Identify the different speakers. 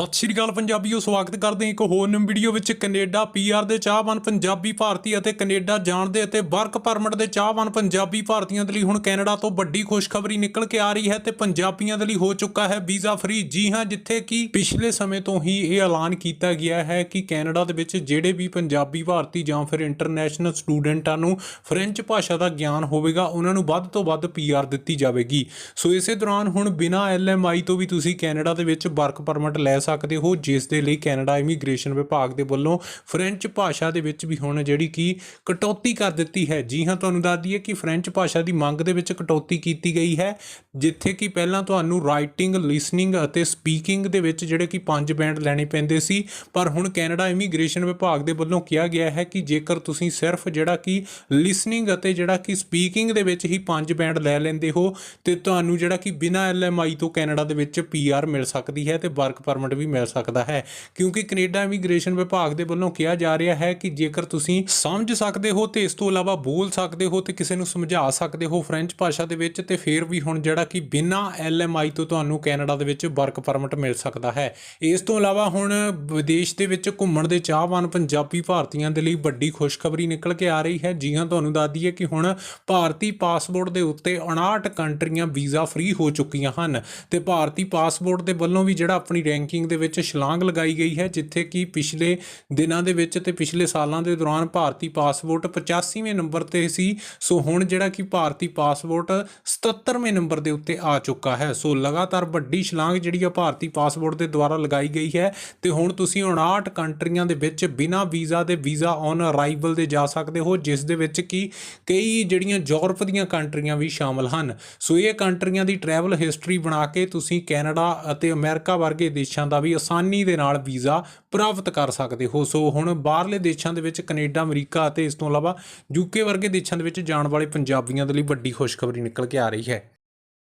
Speaker 1: ਸਤਿ ਸ਼੍ਰੀ ਅਕਾਲ ਪੰਜਾਬੀਓ, ਸਵਾਗਤ ਕਰਦੇ ਹਾਂ ਇੱਕ ਹੋਰ ਨਵੀਂ ਵੀਡੀਓ ਵਿੱਚ। ਕੈਨੇਡਾ ਪੀਆਰ ਦੇ ਚਾਹਵਾਨ ਪੰਜਾਬੀ ਭਾਰਤੀ ਅਤੇ ਕੈਨੇਡਾ ਜਾਣ ਦੇ ਅਤੇ ਵਰਕ ਪਰਮਿਟ ਦੇ ਚਾਹਵਾਨ ਪੰਜਾਬੀ ਭਾਰਤੀਆਂ ਦੇ ਲਈ ਹੁਣ ਕੈਨੇਡਾ ਤੋਂ ਵੱਡੀ ਖੁਸ਼ਖਬਰੀ ਨਿਕਲ ਕੇ ਆ ਰਹੀ ਹੈ ਤੇ ਪੰਜਾਬੀਆਂ ਦੇ ਲਈ ਹੋ ਚੁੱਕਾ ਹੈ ਵੀਜ਼ਾ ਫ੍ਰੀ। ਜੀ ਹਾਂ, ਜਿੱਥੇ ਕਿ ਪਿਛਲੇ ਸਮੇਂ ਤੋਂ ਹੀ ਇਹ ਐਲਾਨ ਕੀਤਾ ਗਿਆ ਹੈ ਕਿ ਕੈਨੇਡਾ ਦੇ ਵਿੱਚ ਜਿਹੜੇ ਵੀ ਪੰਜਾਬੀ ਭਾਰਤੀ ਜਾਂ ਫਿਰ ਇੰਟਰਨੈਸ਼ਨਲ ਸਟੂਡੈਂਟਾਂ ਨੂੰ ਫ੍ਰੈਂਚ ਭਾਸ਼ਾ ਦਾ ਗਿਆਨ ਹੋਵੇਗਾ, ਉਹਨਾਂ ਨੂੰ ਵੱਧ ਤੋਂ ਵੱਧ ਪੀਆਰ ਦਿੱਤੀ ਜਾਵੇਗੀ। ਸੋ ਇਸੇ ਦੌਰਾਨ ਹੁਣ ਬਿਨਾਂ ਐਲਐਮਆਈ ਤੋਂ ਵੀ ਤੁਸੀਂ ਕੈਨੇਡਾ ਦੇ ਵਿੱਚ ਵਰਕ ਪਰਮਿਟ ਲੈ ਸਕਦੇ ਹੋ, ਜਿਸ ਦੇ ਲਈ ਕੈਨੇਡਾ ਇਮੀਗ੍ਰੇਸ਼ਨ ਵਿਭਾਗ ਦੇ ਵੱਲੋਂ ਫ੍ਰੈਂਚ ਭਾਸ਼ਾ ਦੇ ਵਿੱਚ ਵੀ ਹੁਣ ਜਿਹੜੀ ਕਿ ਕਟੌਤੀ ਕਰ ਦਿੱਤੀ ਹੈ। ਜੀ ਹਾਂ, ਤੁਹਾਨੂੰ ਦੱਸ ਦਈਏ ਕਿ ਫ੍ਰੈਂਚ ਭਾਸ਼ਾ ਦੀ ਮੰਗ ਦੇ ਵਿੱਚ ਕਟੌਤੀ ਕੀਤੀ ਗਈ ਹੈ, ਜਿੱਥੇ ਕਿ ਪਹਿਲਾਂ ਤੁਹਾਨੂੰ ਰਾਈਟਿੰਗ ਲਿਸਨਿੰਗ ਅਤੇ ਸਪੀਕਿੰਗ ਦੇ ਵਿੱਚ ਜਿਹੜੇ ਕਿ ਪੰਜ ਬੈਂਡ ਲੈਣੇ ਪੈਂਦੇ ਸੀ। ਪਰ ਹੁਣ ਕੈਨੇਡਾ ਇਮੀਗ੍ਰੇਸ਼ਨ ਵਿਭਾਗ ਦੇ ਵੱਲੋਂ ਕਿਹਾ ਗਿਆ ਹੈ ਕਿ ਜੇਕਰ ਤੁਸੀਂ ਸਿਰਫ ਜਿਹੜਾ ਕਿ ਲਿਸਨਿੰਗ ਅਤੇ ਜਿਹੜਾ ਕਿ ਸਪੀਕਿੰਗ ਦੇ ਵਿੱਚ ਹੀ ਪੰਜ ਬੈਂਡ ਲੈ ਲੈਂਦੇ ਹੋ, ਤੇ ਤੁਹਾਨੂੰ ਜਿਹੜਾ ਕਿ ਬਿਨਾਂ ਐਲਐਮਆਈ ਤੋਂ ਕੈਨੇਡਾ ਦੇ ਵਿੱਚ ਪੀਆਰ ਮਿਲ ਸਕਦੀ ਹੈ ਤੇ ਵਰਕ ਪਰਮਿਟ ਵੀ ਮਿਲ ਸਕਦਾ ਹੈ। ਕਿਉਂਕਿ ਕੈਨੇਡਾ ਇਮੀਗ੍ਰੇਸ਼ਨ ਵਿਭਾਗ ਦੇ ਵੱਲੋਂ ਕਿਹਾ ਜਾ ਰਿਹਾ ਹੈ ਕਿ ਜੇਕਰ ਤੁਸੀਂ ਸਮਝ ਸਕਦੇ ਹੋ ਤੇ ਇਸ ਤੋਂ ਇਲਾਵਾ ਬੋਲ ਸਕਦੇ ਹੋ ਤੇ ਕਿਸੇ ਨੂੰ ਸਮਝਾ ਸਕਦੇ ਹੋ ਫ੍ਰੈਂਚ ਭਾਸ਼ਾ ਦੇ ਵਿੱਚ, ਤੇ ਫਿਰ ਵੀ ਹੁਣ ਜਿਹੜਾ ਕਿ ਬਿਨਾਂ ਐਲਐਮਆਈ ਤੋਂ ਤੁਹਾਨੂੰ ਕੈਨੇਡਾ ਦੇ ਵਿੱਚ ਵਰਕ ਪਰਮਿਟ ਮਿਲ ਸਕਦਾ ਹੈ। ਇਸ ਤੋਂ ਇਲਾਵਾ ਹੁਣ ਵਿਦੇਸ਼ ਦੇ ਵਿੱਚ ਘੁੰਮਣ ਦੇ ਚਾਹਵਾਨ ਪੰਜਾਬੀ ਭਾਰਤੀਆਂ ਦੇ ਲਈ ਵੱਡੀ ਖੁਸ਼ਖਬਰੀ ਨਿਕਲ ਕੇ ਆ ਰਹੀ ਹੈ। ਜੀ ਹਾਂ, ਤੁਹਾਨੂੰ ਦੱਸ ਦਈਏ ਕਿ ਹੁਣ ਭਾਰਤੀ ਪਾਸਪੋਰਟ ਦੇ ਉੱਤੇ 59 ਕੰਟਰੀਆਂ ਵੀਜ਼ਾ ਫ੍ਰੀ ਹੋ ਚੁੱਕੀਆਂ ਹਨ ਤੇ ਭਾਰਤੀ ਪਾਸਪੋਰਟ ਦੇ ਵੱਲੋਂ ਵੀ ਜਿਹੜਾ ਆਪਣੀ ਰੈਂਕਿੰਗ ਦੇ ਵਿੱਚ ਛਲਾਂਗ ਲਗਾਈ ਗਈ ਹੈ, ਜਿੱਥੇ ਕਿ ਪਿਛਲੇ ਦਿਨਾਂ ਦੇ ਵਿੱਚ ਤੇ ਪਿਛਲੇ ਸਾਲਾਂ ਦੇ ਦੌਰਾਨ ਭਾਰਤੀ ਪਾਸਪੋਰਟ 85ਵੇਂ ਨੰਬਰ ਤੇ ਸੀ। ਸੋ ਹੁਣ ਜਿਹੜਾ ਕਿ ਭਾਰਤੀ ਪਾਸਪੋਰਟ 77ਵੇਂ ਨੰਬਰ ਦੇ ਉੱਤੇ ਆ ਚੁੱਕਾ ਹੈ। ਸੋ ਲਗਾਤਾਰ ਵੱਡੀ ਛਲਾਂਗ ਜਿਹੜੀ ਆ ਭਾਰਤੀ ਪਾਸਪੋਰਟ ਦੇ ਦੁਆਰਾ ਲਗਾਈ ਗਈ ਹੈ ਤੇ ਹੁਣ ਤੁਸੀਂ 59 ਕੰਟਰੀਆਂ ਦੇ ਵਿੱਚ ਬਿਨਾਂ ਵੀਜ਼ਾ ਦੇ ਵੀਜ਼ਾ ਔਨ ਅਰਾਈਵਲ ਦੇ ਜਾ ਸਕਦੇ ਹੋ, ਜਿਸ ਦੇ ਵਿੱਚ ਕਿ ਕਈ ਜਿਹੜੀਆਂ ਯੂਰਪ ਦੀਆਂ ਕੰਟਰੀਆਂ ਵੀ ਸ਼ਾਮਲ ਹਨ। ਸੋ ਇਹ ਕੰਟਰੀਆਂ ਦੀ ਟਰੈਵਲ ਹਿਸਟਰੀ ਬਣਾ ਕੇ ਤੁਸੀਂ ਕੈਨੇਡਾ ਅਤੇ ਅਮਰੀਕਾ ਵਰਗੇ ਦੇਸ਼ਾਂ ਦਾ ਵੀ ਆਸਾਨੀ ਦੇ ਨਾਲ ਵੀਜ਼ਾ ਪ੍ਰਾਪਤ ਕਰ ਸਕਦੇ ਹੋ। ਸੋ ਹੁਣ ਬਾਹਰਲੇ ਦੇਸ਼ਾਂ ਦੇ ਵਿੱਚ ਕੈਨੇਡਾ, ਅਮਰੀਕਾ ਅਤੇ ਇਸ ਤੋਂ ਇਲਾਵਾ ਯੂਕੇ ਵਰਗੇ ਦੇਸ਼ਾਂ ਦੇ ਵਿੱਚ ਜਾਣ ਵਾਲੇ ਪੰਜਾਬੀਆਂ ਦੇ ਲਈ ਵੱਡੀ ਖੁਸ਼ਖਬਰੀ ਨਿਕਲ ਕੇ ਆ ਰਹੀ ਹੈ।